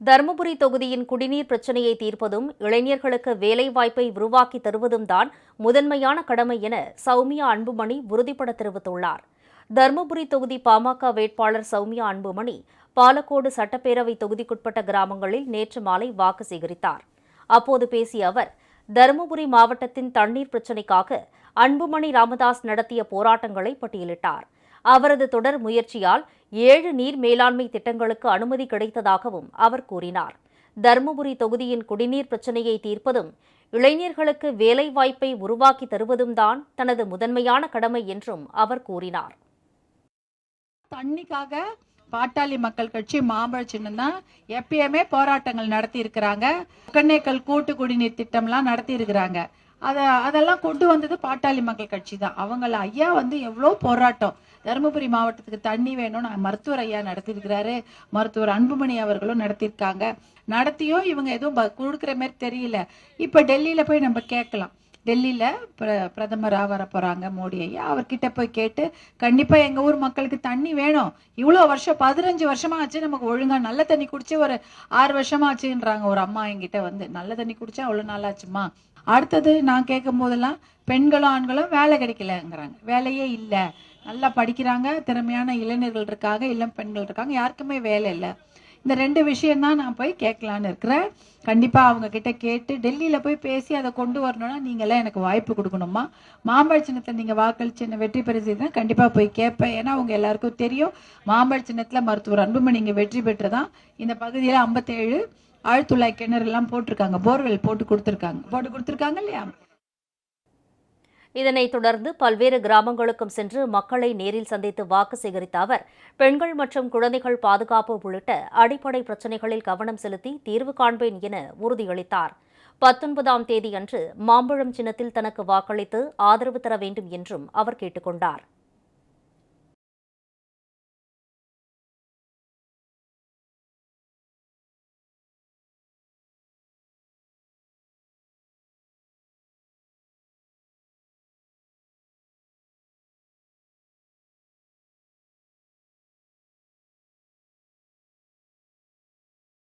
தருமபுரி தொகுதியின் குடிநீர் பிரச்சினையை தீர்ப்பதும் இளைஞர்களுக்கு வேலைவாய்ப்பை உருவாக்கி தருவதும் தான் முதன்மையான கடமை என சௌமியா அன்புமணி உறுதிபட தெரிவித்துள்ளார். தருமபுரி தொகுதி பாமக வேட்பாளர் சௌமியா அன்புமணி பாலக்கோடு சட்டப்பேரவை தொகுதிக்குட்பட்ட கிராமங்களில் நேற்று மாலை வாக்கு சேகரித்தார். அப்போது பேசிய அவர் தருமபுரி மாவட்டத்தின் தண்ணீர் பிரச்சினைக்காக அன்புமணி ராமதாஸ் நடத்திய போராட்டங்களை பட்டியலிட்டார். அவரது தொடர் முயற்சியால் ஏழு நீர் மேலாண்மை திட்டங்களுக்கு அனுமதி கிடைத்ததாகவும் அவர் கூறினார். தருமபுரி தொகுதியின் குடிநீர் பிரச்சினையை தீர்ப்பதும் இளைஞர்களுக்கு வேலைவாய்ப்பை உருவாக்கி தருவதும் தான் தனது முதன்மையான கடமை என்றும் அவர் கூறினார். தண்ணிக்காக பாட்டாளி மக்கள் கட்சி மாம்பழ சின்னம் தான் எப்பயுமே போராட்டங்கள் நடத்தி இருக்கிறாங்க ஒக்கநேக்கல் கூட்டு குடிநீர் திட்டம்லாம் நடத்தி இருக்கிறாங்க அதை அதெல்லாம் கொண்டு வந்தது பாட்டாளி மக்கள் கட்சி தான் அவங்கள ஐயா வந்து எவ்வளோ போராட்டம். தருமபுரி மாவட்டத்துக்கு தண்ணி வேணும்னு மருத்துவர் ஐயா நடத்தியிருக்கிறாரு. மருத்துவர் அன்புமணி அவர்களும் நடத்தியிருக்காங்க. நடத்தியும் இவங்க எதுவும் ப- கொடுக்குற மாதிரி தெரியல. இப்போ டெல்லியில் போய் நம்ம கேட்கலாம். டெல்லியில பிர பிரதமராக வர போறாங்க மோடி ஐயா. அவர்கிட்ட போய் கேட்டு கண்டிப்பா எங்க ஊர் மக்களுக்கு தண்ணி வேணும். இவ்வளோ வருஷம் பதினஞ்சு வருஷமா ஆச்சு நமக்கு ஒழுங்கா நல்ல தண்ணி குடிச்சு ஒரு ஆறு வருஷமா ஆச்சுன்றாங்க. ஒரு அம்மா என்கிட்ட வந்து நல்ல தண்ணி குடிச்சா அவ்வளோ நாள் ஆச்சுமா அடுத்தது நான் கேட்கும் போதெல்லாம் பெண்களும் ஆண்களும் வேலை கிடைக்கலங்கிறாங்க. வேலையே இல்லை. நல்லா படிக்கிறாங்க திறமையான இளைஞர்கள் இருக்காங்க இளம் பெண்கள் இருக்காங்க யாருக்குமே வேலை இல்லை. இந்த ரெண்டு விஷயம் தான் நான் போய் கேட்கலான்னு இருக்கிறேன். கண்டிப்பாக அவங்க கிட்ட கேட்டு டெல்லியில் போய் பேசி அதை கொண்டு வரணும்னா நீங்களாம் எனக்கு வாய்ப்பு கொடுக்கணுமா மாம்பழ சின்னத்தை நீங்கள் வாக்களிச்சு என்ன வெற்றி பெற செய்தா கண்டிப்பாக போய் கேட்பேன். ஏன்னா அவங்க எல்லாருக்கும் தெரியும் மாம்பழ சின்னத்தில் மருத்துவர் அன்புமணி இங்கே வெற்றி பெற்றுதான். இந்த பகுதியில் ஐம்பத்தேழு ஆழ்துளை கிணறு எல்லாம் போட்டிருக்காங்க. போர்வெல் போட்டு கொடுத்துருக்காங்க. போட்டு கொடுத்துருக்காங்க இல்லையா? இதனைத் தொடர்ந்து பல்வேறு கிராமங்களுக்கும் சென்று மக்களை நேரில் சந்தித்து வாக்கு சேகரித்த அவர் பெண்கள் மற்றும் குழந்தைகள் பாதுகாப்பு உள்ளிட்ட அடிப்படை பிரச்சினைகளில் கவனம் செலுத்தி தீர்வு காண்பேன் என உறுதியளித்தார். பத்தொன்பதாம் தேதியன்று மாம்பழம் சின்னத்தில் தனக்கு வாக்களித்து ஆதரவு தர வேண்டும் என்றும் அவர் கேட்டுக் கொண்டார்